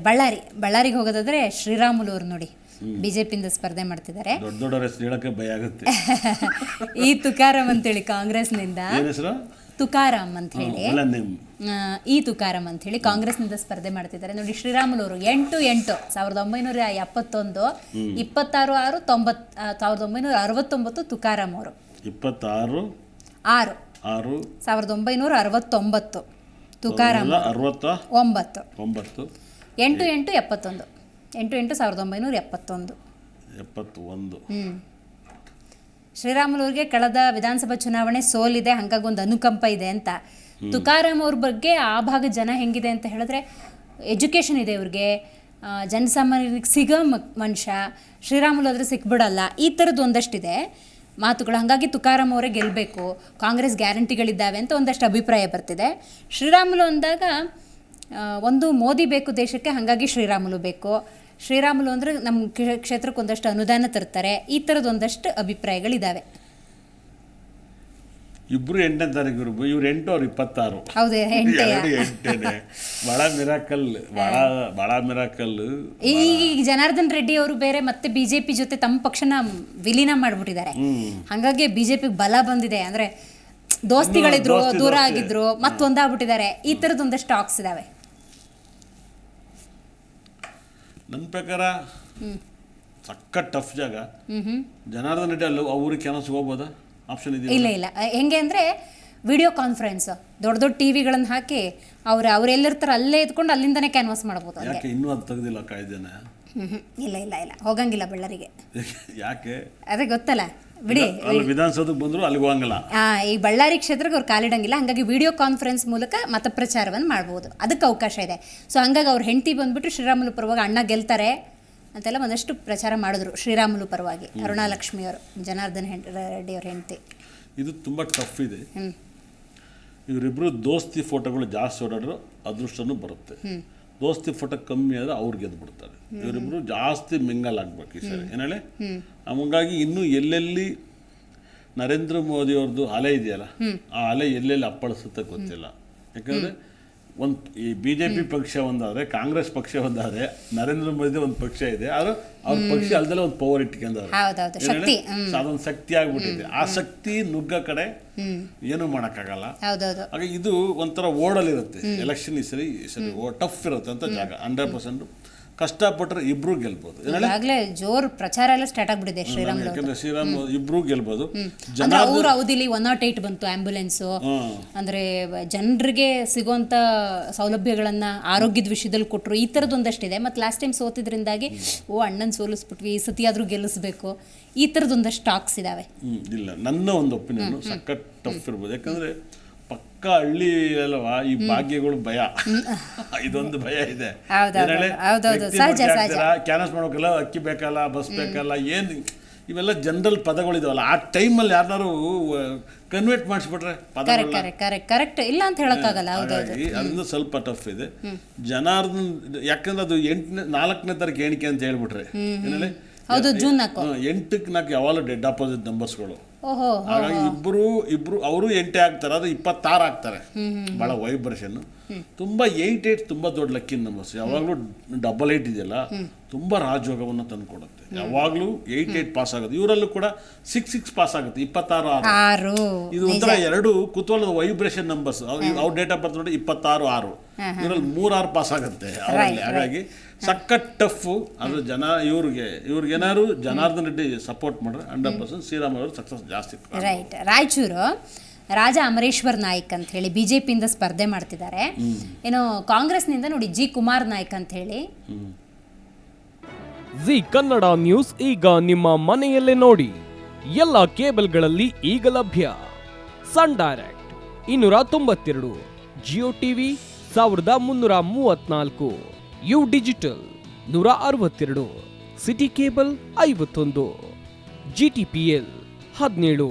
ಬಳ್ಳಾರಿ ಬಳ್ಳಾರಿಗೆ ಹೋಗೋದಾದ್ರೆ ಶ್ರೀರಾಮುಲು ಅವರು ನೋಡಿ ಬಿಜೆಪಿಯಿಂದ ಸ್ಪರ್ಧೆ ಮಾಡ್ತಿದ್ದಾರೆ. ದೊಡ್ಡ ದೊಡ್ಡವ್ರ ಹೇಳಕ್ಕೆ ಭಯ ಆಗುತ್ತೆ. ಈ ತುಕಾರಾಮ್ ಅಂತೇಳಿ ಕಾಂಗ್ರೆಸ್ನಿಂದ. ಕಾಂಗ್ರೆಸ್ ತುಕಾರಾಮ್ ಅಂತ ಹೇಳಿ. ಆ, ಈ ತುಕಾರಾಮ್ ಅಂತ ಹೇಳಿ ಕಾಂಗ್ರೆಸ್ನಿಂದ ಸ್ಪರ್ಧೆ ಮಾಡ್ತಿದ್ದಾರೆ. ನೋಡಿ ಶ್ರೀರಾಮುಲು ಅವರು ಎಂಟು ಎಂಟು ಸಾವಿರದ ಒಂಬೈನೂರ ಎಪ್ಪತ್ತೊಂದು ಇಪ್ಪತ್ತಾರು ಆರು ತೊಂಬತ್ ಆ, ಸಾವಿರದ ಒಂಬೈನೂರ ಅರವತ್ತೊಂಬತ್ತು ತುಕಾರಾಮ್ ಅವರು. ಇಪ್ಪತ್ತಾರು ಆರು. ಆರು. ಸಾವಿರದ ಒಂಬೈನೂರ ಅರವತ್ತೊಂಬತ್ತು ತುಕಾರಾಮ್ ಅರವತ್ತ ಒಂಬತ್ತು. ಒಂಬತ್ತು. ಎಂಟು ಎಂಟು ಎಪ್ಪತ್ತೊಂದು. ಎಂಟು ಎಂಟು ಸಾವಿರದ ಒಂಬೈನೂರ ಎಪ್ಪತ್ತೊಂದು. ಎಪ್ಪತ್ತು ಒಂದು ಶ್ರೀರಾಮುಲು ಅವ್ರಿಗೆ ಕಳೆದ ವಿಧಾನಸಭಾ ಚುನಾವಣೆ ಸೋಲಿದೆ ಹಾಗಾಗಿ ಒಂದು ಅನುಕಂಪ ಇದೆ ಅಂತ. ತುಕಾರಾಮ್ ಅವ್ರ ಬಗ್ಗೆ ಆ ಭಾಗ ಜನ ಹೆಂಗಿದೆ ಅಂತ ಹೇಳಿದ್ರೆ ಎಜುಕೇಷನ್ ಇದೆ ಇವ್ರಿಗೆ. ಜನಸಾಮಾನ್ಯರಿಗೆ ಸಿಗೋ ಮನುಷ್ಯ ಶ್ರೀರಾಮುಲು ಆದರೆ ಸಿಕ್ಬಿಡಲ್ಲ. ಈ ಥರದ್ದು ಒಂದಷ್ಟಿದೆ. ಮಾತುಗಳು ಹಾಗಾಗಿ ತುಕಾರಾಮ್ ಅವರೇ ಗೆಲ್ಲಬೇಕು ಕಾಂಗ್ರೆಸ್ ಗ್ಯಾರಂಟಿಗಳಿದ್ದಾವೆ ಅಂತ ಒಂದಷ್ಟು ಅಭಿಪ್ರಾಯ ಬರ್ತಿದೆ. ಶ್ರೀರಾಮುಲು ಅಂದಾಗ ಒಂದು ಮೋದಿ ಬೇಕು ದೇಶಕ್ಕೆ ಹಾಗಾಗಿ ಶ್ರೀರಾಮುಲು ಬೇಕು. ಶ್ರೀರಾಮುಲು ಅಂದರೆ ನಮ್ಮ ಕ್ಷೇ- ಕ್ಷೇತ್ರಕ್ಕೆ ಒಂದಷ್ಟು ಅನುದಾನ ತರ್ತಾರೆ. ಈ ಥರದ ಒಂದಷ್ಟು ಅಭಿಪ್ರಾಯಗಳಿದ್ದಾವೆ ಇಬ್ಬರು ಎಂಟನೇ ತಾರೀಕು ಇರ್ಬೋದು ಇವ್ರು ಎಂಟು ಅವ್ರು ಇಪ್ಪತ್ತಾರು. ಹೌದು ಎಂಟೇನೆ. ಬಹಳ ಮಿರಾಕಲ್ ಬಹಳ ಬಹಳ ಮಿರಾಕಲ್ ಈಗ ಜನಾರ್ದನ್ ರೆಡ್ಡಿ ಅವರು ಬೇರೆ ಮತ್ತೆ ಬಿಜೆಪಿ ಜೊತೆ ತಮ್ಮ ಪಕ್ಷನ ವಿಲೀನ ಮಾಡ್ಬಿಟ್ಟಿದ್ದಾರೆ. ಹಾಗಾಗಿ ಬಿಜೆಪಿಗೆ ಬಲ ಬಂದಿದೆ. ಅಂದ್ರೆ ದೋಸ್ತಿಗಳಿದ್ರು ದೂರ ಆಗಿದ್ರು ಮತ್ತೊಂದಾಗ್ಬಿಟ್ಟಿದ್ದಾರೆ. ಈ ಥರದ್ದು ಒಂದಷ್ಟು ಟಾಕ್ಸ್ ಇದಾವೆ. ನನ್ನ ಪ್ರಕಾರ ಸಕ್ಕ ಟಫ್ ಜಾಗ. ಜನಾರ್ದನ್ ರೆಡ್ಡಿ ಅಲ್ಲೂ ಅವ್ರಿಗೆ ಕೆಲಸ ಹೋಗ್ಬೋದಾ? ಆಪ್ಷನ್ ಇದೆ ಇಲ್ಲ ಇಲ್ಲ. ಹೆಂಗೆ ಅಂದರೆ ವಿಡಿಯೋ ಕಾನ್ಫರೆನ್ಸ್ ದೊಡ್ಡ ದೊಡ್ಡ ಟಿ ವಿಗಳನ್ನು ಹಾಕಿ ಅವ್ರು ಅವ್ರು ಎಲ್ಲಿರ್ತಾರೆ ಅಲ್ಲೇ ಇದ್ಕೊಂಡು ಅಲ್ಲಿಂದನೇ ಕ್ಯಾನ್ವಾಸ್ ಮಾಡ್ಬೋದು ಯಾಕೆ ಇನ್ನೂ ಅದು ತೆಗ್ದಿಲ್ಲ ಕಾಯ್ದೆನ. ಇಲ್ಲ ಇಲ್ಲ ಇಲ್ಲ. ಹೋಗಂಗಿಲ್ಲ ಬಳ್ಳಾರಿಗೆ. ಯಾಕೆ? ಅದೇ ಗೊತ್ತಲ್ಲ. ಬಿಡಿ. ಅಲ್ಲಿ ವಿಧಾನಸೌಧಕ್ಕೆ ಬಂದ್ರು ಅಲ್ಲಿಗೆ ಹೋಗಂಗಿಲ್ಲ. ಈ ಬಳ್ಳಾರಿ ಕ್ಷೇತ್ರಕ್ಕೆ ಅವ್ರು ಕಾಲಿಡಂಗಿಲ್ಲ. ಹಾಗಾಗಿ ವಿಡಿಯೋ ಕಾನ್ಫರೆನ್ಸ್ ಮೂಲಕ ಮತಪ್ರಚಾರವನ್ನು ಮಾಡ್ಬೋದು. ಅದಕ್ಕೆ ಅವಕಾಶ ಇದೆ. ಸೊ ಹಂಗಾಗಿ ಅವ್ರ ಹೆಂಡತಿ ಬಂದ್ಬಿಟ್ಟು ಶ್ರೀರಾಮುಲು ಪರವಾಗಿ ಅಣ್ಣ ಗೆಲ್ತಾರೆ ಅಂತೆಲ್ಲ ಒಂದಷ್ಟು ಪ್ರಚಾರ ಮಾಡಿದ್ರು ಶ್ರೀರಾಮುಲು ಪರವಾಗಿ. ಅರುಣಾಲಕ್ಷ್ಮಿ ಅವರು ಜನಾರ್ದನ್ ರೆಡ್ಡಿ ಅವ್ರ ಹೆಂಡತಿ. ಇದು ತುಂಬ ಟಫ್ ಇದೆ. ಇವರಿಬ್ಬರು ಇವರಿಬ್ರು ದೋಸ್ತಿ ಫೋಟೋಗಳು ಜಾಸ್ತಿ ಓಡಾಡ್ರು ಅದೃಷ್ಟನೂ ಬರುತ್ತೆ. ದೋಸ್ತಿ ಫೋಟೋ ಕಮ್ಮಿ ಆದರೆ ಅವ್ರು ಗೆದ್ದು ಬಿಡ್ತಾರೆ ಇವರಿಬ್ರು ಜಾಸ್ತಿ ಮಿಂಗಲ್ ಆಗ್ಬೇಕು ಈ ಸರಿ. ಏನೇಳಿ ಹಂಗಾಗಿ ಇನ್ನೂ ಎಲ್ಲೆಲ್ಲಿ ನರೇಂದ್ರ ಮೋದಿ ಅವ್ರದ್ದು ಅಲೆ ಇದೆಯಲ್ಲ, ಆ ಅಲೆ ಎಲ್ಲೆಲ್ಲಿ ಅಪ್ಪಳಿಸುತ್ತೆ ಗೊತ್ತಿಲ್ಲ. ಯಾಕಂದ್ರೆ ಒಂದು ಈ ಬಿ ಜೆ ಪಿ ಪಕ್ಷ ಒಂದಾದ್ರೆ ಕಾಂಗ್ರೆಸ್ ಪಕ್ಷ ಒಂದಾದ್ರೆ ನರೇಂದ್ರ ಮೋದಿ ಒಂದು ಪಕ್ಷ ಇದೆ ಆದ್ರೆ ಅವ್ರ ಪಕ್ಷ ಅಲ್ದಲ್ಲೇ ಒಂದು ಪವರ್ ಇಟ್ಕೊಂಡವ್ರೆ. ಅದೊಂದು ಶಕ್ತಿ ಆಗ್ಬಿಟ್ಟಿದೆ. ಆ ಶಕ್ತಿ ನುಗ್ಗ ಕಡೆ ಏನು ಮಾಡೋಕ್ಕಾಗಲ್ಲ. ಹಾಗೆ ಇದು ಒಂಥರ ಓಡಲ್ಲಿರುತ್ತೆ. ಎಲೆಕ್ಷನ್ ಈ ಸರಿ ಈ ಸರಿ ಟಫ್ ಇರುತ್ತೆ ಅಂತ ಜಾಗ ಹಂಡ್ರೆಡ್ ಪರ್ಸೆಂಟ್ ಕಷ್ಟಪಟ್ಟರೆ ಇಬ್ರು ಗೆಲ್ಬೋದು? ಈಗಾಗಲೇ ಜೋರ್ ಪ್ರಚಾರ ಎಲ್ಲ ಸ್ಟಾರ್ಟ್ ಆಗ್ಬಿಟ್ಟಿದೆ ಶ್ರೀರಾಮ್. ಯಾಕಂದ್ರೆ ಶ್ರೀರಾಮ್ ಇಬ್ರು ಗೆಲ್ಬಹುದು ಜನ ಅವ್ರ ಅವಧಿಲಿ ಒನ್ ನಾಟ್ ಏಟ್ ಬಂತು ಆಂಬ್ಯುಲೆನ್ಸ್ ಅಂದ್ರೆ ಜನರಿಗೆ ಸಿಗುವಂತ ಸೌಲಭ್ಯಗಳನ್ನ ಆರೋಗ್ಯದ ವಿಷಯದಲ್ಲಿ ಕೊಟ್ಟರು ಈ ಥರದ್ದು ಒಂದಷ್ಟಿದೆ. ಮತ್ತೆ ಲಾಸ್ಟ್ ಟೈಮ್ ಸೋತಿದ್ರಿಂದಾಗಿ ಓ ಅಣ್ಣನ್ ಸೋಲಿಸ್ಬಿಟ್ವಿ ಈ ಸತಿ ಆದ್ರೂ ಗೆಲ್ಲಿಸ್ಬೇಕು. ಈ ಥರದ್ದು ಒಂದಷ್ಟು ಟಾಕ್ಸ್ ಇದಾವೆ. ಇಲ್ಲ. ನನ್ನ ಒಂದು ಒಪಿನಿಯನ್ ಸಖತ್ ಟಫ್ ಇರ್ಬೋದು. ಯಾಕಂದ್ರೆ ಪಕ್ಕ ಹಳ್ಳಿ ಅಲ್ವಾ? ಈ ಭಾಗ್ಯಗಳು ಭಯ. ಇದೊಂದು ಭಯ ಇದೆ. ಕ್ಯಾನ್ವಸ್ ಮಾಡ್ಬೇಕಲ್ಲ ಅಕ್ಕಿ ಬೇಕಲ್ಲ ಬಸ್ ಬೇಕಲ್ಲ ಏನ್? ಇವೆಲ್ಲ ಜನರಲ್ ಪದಗಳಿದಾವಲ್ಲ. ಆ ಟೈಮಲ್ಲಿ ಯಾರು ಕನ್ವರ್ಟ್ ಮಾಡಿಸ್ಬಿಟ್ರೆ ಕರೆಕ್ಟ್ ಇಲ್ಲ ಅಂತ ಹೇಳಕ್ಕಾಗಲ್ಲ. ಅದರಿಂದ ಸ್ವಲ್ಪ ಟಫ್ ಇದೆ. ಜನಾರ್ದನ್ ಯಾಕಂದ್ರೆ ಅದು ಎಂಟನೇ ನಾಲ್ಕನೇ ತಾರೀಕು ಎಣಿಕೆ ಅಂತ ಹೇಳ್ಬಿಟ್ರೆ. ಏನಲ್ಲಿ ಎಂಟಕ್ಕೆ ನಾಲ್ಕು ಯಾವಾಗಲೂ ಡೆಡ್ ಅಪೋಸಿಟ್ ನಂಬರ್ಸ್ಗಳು ಹಾಗಾಗಿ ಇಬ್ರು ಇಬ್ರು ಅವರು ಎಂಟೆ ಆಗ್ತಾರೆ ಅದು ಇಪ್ಪತ್ತಾರು ಆಗ್ತಾರೆ. ಭಾಳ ವೈಬ್ರೇಷನ್ ತುಂಬಾ ಏಯ್ಟ್ ಏಟ್ ತುಂಬಾ ದೊಡ್ಡ ಲಕ್ಕಿನ ನಂಬರ್ಸ್ ಯಾವಾಗಲೂ ಡಬಲ್ ಏಟ್ ಇದೆಯಲ್ಲ ತುಂಬಾ ರಾಜಯೋಗವನ್ನು ತಂದುಕೊಡುತ್ತೆ. ಯಾವಾಗಲೂ ಏಯ್ಟ್ ಏಟ್ ಪಾಸ್ ಆಗುತ್ತೆ ಇವರಲ್ಲೂ ಕೂಡ ಸಿಕ್ಸ್ ಸಿಕ್ಸ್ ಪಾಸ್ ಆಗುತ್ತೆ. ಇಪ್ಪತ್ತಾರು ಆರು. ಇದು ಒಂಥರ ಎರಡು ಕುತೂಹಲದ ವೈಬ್ರೇಷನ್ ನಂಬರ್ಸ್ ಅವ್ರ ಡೇಟ್ ಆಫ್ ಬರ್ತ್ ನೋಡಿ ಇಪ್ಪತ್ತಾರು ಆರು. ಇದರಲ್ಲಿ ಮೂರಾರು ಪಾಸ್ ಆಗುತ್ತೆ ಅವರಲ್ಲಿ. ಹಾಗಾಗಿ ಸಖತ್ ಟಫ್ ಅದು ಜನ ಇವ್ರಿಗೆ ಇವ್ರಿಗೆ ಏನಾದ್ರು ಜನಾರ್ದನ್ ರೆಡ್ಡಿ ಸಪೋರ್ಟ್ ಮಾಡ್ರೆ ಹಂಡ್ರೆಡ್ ಪರ್ಸೆಂಟ್ ಶ್ರೀರಾಮ್ ಅವರು ಸಕ್ಸಸ್ ಜಾಸ್ತಿ. ರೈಟ್ ರಾಯಚೂರು ರಾಜ ಅಮರೇಶ್ವರ್ ನಾಯ್ಕ್ ಅಂತ ಹೇಳಿ ಬಿಜೆಪಿಯಿಂದ ಸ್ಪರ್ಧೆ ಮಾಡ್ತಿದ್ದಾರೆ. ಏನು ಕಾಂಗ್ರೆಸ್ನಿಂದ ನೋಡಿ ಜಿ ಕುಮಾರ್ ನಾಯ್ಕ್ ಅಂತ ಹೇಳಿ. ಜಿ ಕನ್ನಡ ನ್ಯೂಸ್ ಈಗ ನಿಮ್ಮ ಮನೆಯಲ್ಲೇ ನೋಡಿ. ಎಲ್ಲ ಕೇಬಲ್ಗಳಲ್ಲಿ ಈಗ ಲಭ್ಯ. ಸನ್ ಡೈರೆಕ್ಟ್ ಇನ್ನೂರ ತೊಂಬತ್ತೆರಡು ಜಿಯೋ ಟಿವಿ ಸಾವಿರದ ಮುನ್ನೂರ ಮೂವತ್ನಾಲ್ಕು ಯು ಡಿಜಿಟಲ್ ನೂರ ಅರವತ್ತೆರಡು ಸಿಟಿ ಕೇಬಲ್ ಐವತ್ತೊಂದು ಜಿ ಟಿ ಪಿ ಎಲ್ ಹದಿನೇಳು.